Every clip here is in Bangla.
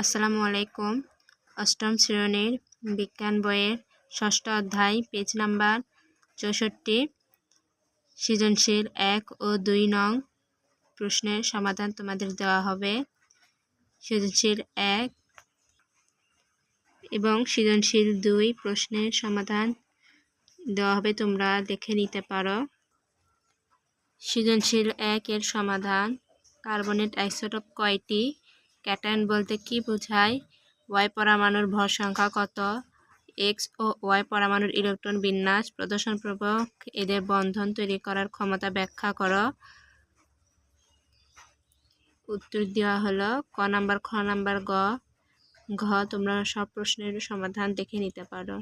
আসসালামু আলাইকুম। অষ্টম শ্রেণির বিজ্ঞান বইয়ের ষষ্ঠ অধ্যায়, পেজ নাম্বার চৌষট্টি, সৃজনশীল এক ও দুই নং প্রশ্নের সমাধান তোমাদের দেওয়া হবে। সৃজনশীল এক এবং সৃজনশীল দুই প্রশ্নের সমাধান দেওয়া হবে, তোমরা দেখে নিতে পারো। সৃজনশীল এক এর সমাধান কার্বনেট আইসোটোপ কয়টি? ক্যাটায়ন বলতে কি বোঝায়? ওয়াই পরমাণুর ভর সংখ্যা কত? এক্স ও ওয়াই পরমাণুর ইলেকট্রন বিন্যাস, প্রদর্শন প্রবক, এদের বন্ধন তৈরি করার ক্ষমতা ব্যাখ্যা করো। উত্তর দেওয়া হলো ক নাম্বার, খ নাম্বার, গ। ঘ, তোমরা সব প্রশ্নের সমাধান দেখে নিতে পারো।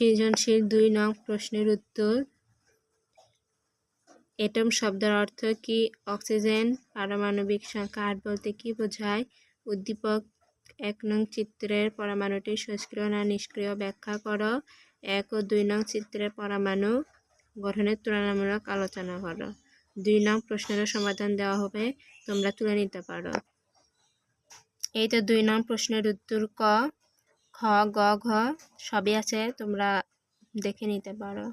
সৃজনশীল দুই নং প্রশ্নের উত্তর। এটম শব্দের অর্থ কি? অক্সিজেন পারমাণবিক সংখ্যা আট বলতে কি বোঝায়? উদ্দীপক, এক নং চিত্রের পরমাণুটি সক্রিয় না নিষ্ক্রিয় ব্যাখ্যা করো। এক ও দুই নং চিত্রের পরমাণু গঠনের তুলনামূলক আলোচনা করো। দুই নং প্রশ্নের সমাধান দেওয়া হবে, তোমরা তুলে নিতে পারো। এই তো দুই নং প্রশ্নের উত্তর ক। খ গ ঘ সবই আছে তোমরা দেখে নিতে পারো।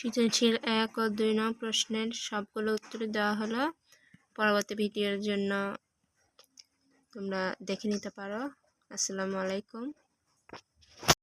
সৃজনশীল এক ও দুই নং প্রশ্নের সবগুলো উত্তর দেওয়া হলো। পরবর্তী ভিডিওর জন্য তোমরা দেখে নিতে পারো। আসসালামু আলাইকুম।